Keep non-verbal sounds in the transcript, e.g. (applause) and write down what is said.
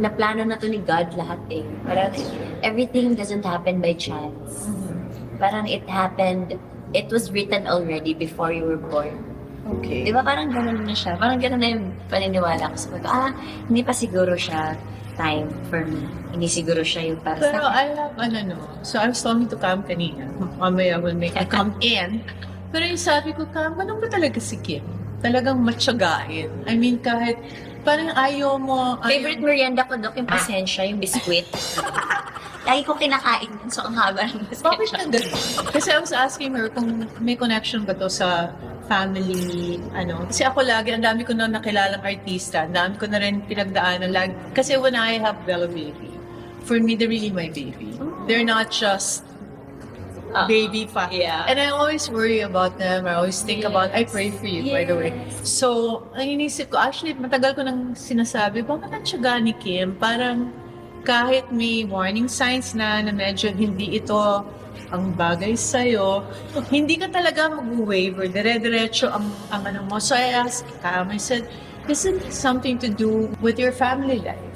naplano na to ni God lahat eh. Parang everything doesn't happen by chance. Parang it happened, it was written already before you were born. Okay. Di ba parang ganun na siya? Parang ganun na yung paniniwala ko. Ko, ah, hindi pa siguro siya time for me. Hindi siguro siya yung para Pero sa I have, ano no, so I was talking to Cam kanina. Mamaya will make you come (laughs) in. Pero yung sabi ko, Cam, ano ba talaga si Kim? Talagang matsyagain. I mean, kahit parang ayaw mo... ayaw- Favorite merienda ko, Dok, yung pasensya, yung biskwit. (laughs) Lagi ko kinakain yun, so ang haba ng Bakit na ganun? Kasi I was asking her kung may connection ba to sa family, ano. Kasi ako lagi, ang dami ko na nakilalang artista, ang dami ko na rin pinagdaanan lagi. Kasi when I have Bella Baby, for me, they're really my baby. They're not just Ah. baby fa. Yeah. And I always worry about them. I always think about, I pray for you, by the way. Yes. So, ang inisip ko, actually, matagal ko nang sinasabi, bakit ang tiyaga ni Kim? Parang kahit may warning signs na na medyo hindi ito ang bagay sa'yo, hindi ka talaga mag-waver. Dire-diretso ang, ang ano mo. So I asked Cam, I said, is it something to do with your family life?